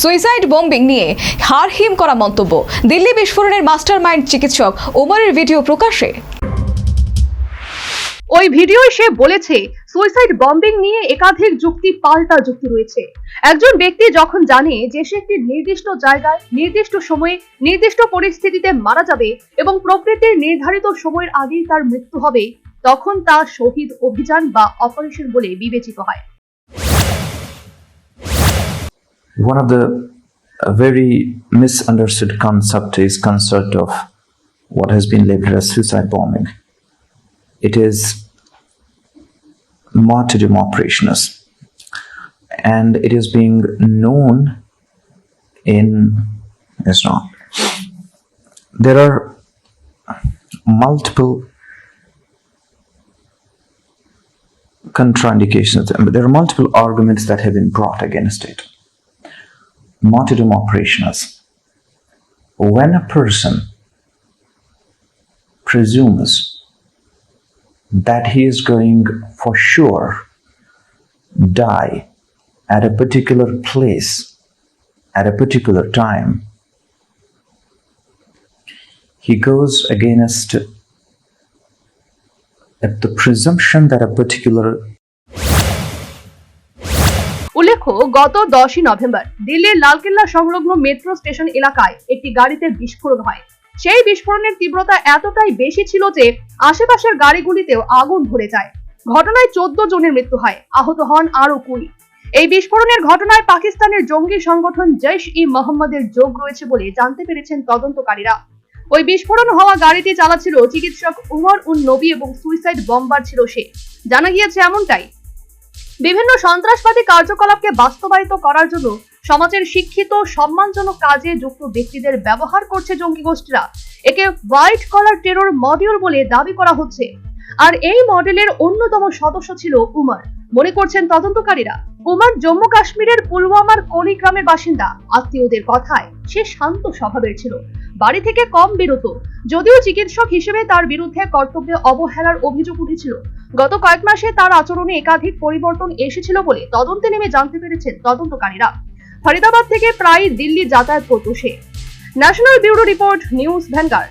Suicide bombing নিয়ে হারহিম করা মন্তব্য। দিল্লি বিস্ফোরণের মাস্টার মাইন্ড চিকিৎসক ওমরের ভিডিও প্রকাশে। ওই ভিডিওয় সে বলেছে সুইসাইড বম্বিং নিয়ে একাধিক যুক্তি, পাল্টা যুক্তি রয়েছে। একজন ব্যক্তি যখন জানে যে সে একটি নির্দিষ্ট জায়গায়, নির্দিষ্ট সময়ে, নির্দিষ্ট পরিস্থিতিতে মারা যাবে এবং প্রকৃতির নির্ধারিত সময়ের আগেই তার মৃত্যু হবে, তখন তা শহীদ অভিযান বা অপারেশন বলে বিবেচিত হয়। One of the very misunderstood concept is concept of what has been labeled as suicide bombing. It is martyrdom operations, and it is being known in Islam. There are multiple contraindications. There are multiple arguments that have been brought against it martyrdom operations. When a person presumes that he is going for sure die at a particular place at a particular time, he goes against the presumption that a particular উল্লেখ্য গত দশই November দিল্লির লালকেল্লা সংলগ্ন metro station এলাকায় একটি গাড়িতে বিস্ফোরণ হয়। সেই বিস্ফোরণের তীব্রতা এতটাই বেশি ছিল যে আশেপাশের গাড়িগুলিতেও আগুন ধরে যায়। ঘটনায় চোদ্দ জনের মৃত্যু হয়, আহত হন আরও কুড়ি। এই বিস্ফোরণের ঘটনায় পাকিস্তানের জঙ্গি সংগঠন জৈশ ই মোহাম্মদের যোগ রয়েছে বলে জানতে পেরেছেন তদন্তকারীরা। ওই বিস্ফোরণ হওয়া গাড়িটি চালাচ্ছিল চিকিৎসক উমর উন নবী এবং সুইসাইড বম্বার ছিল সে। জানা গিয়েছে এমনটাই বিভিন্ন সন্ত্রাসবাদী কার্যকলাপকে বাস্তবায়িত করার জন্য সমাজের শিক্ষিত, সম্মানজনক কাজে যুক্ত ব্যক্তিদের ব্যবহার করছে জঙ্গি গোষ্ঠীরা। একে হোয়াইট কলার টেরোর মডিউল বলে দাবি করা হচ্ছে। আর এই মডেলের অন্যতম সদস্য ছিল উমার। মনে করছেন তদন্তকারীরা। উমর জম্মু কাশ্মীরের পুলওয়ামার কলি গ্রামের বাসিন্দা। আত্মীয়দের কথায় সে শান্ত স্বভাবের ছিল। বাড়ি থেকে কম বেরোতো। যদিও চিকিৎসক হিসেবে তার বিরুদ্ধে কর্তব্যে অবহেলার অভিযোগ উঠেছিল। গত কয়েক মাসে তার আচরণে একাধিক পরিবর্তন এসেছিল বলে তদন্তে নেমে জানতে পেরেছেন তদন্তকারীরা। ফরিদাবাদ থেকে প্রায় দিল্লি যাতায়াত করত সে। National bureau report, news Vanguard.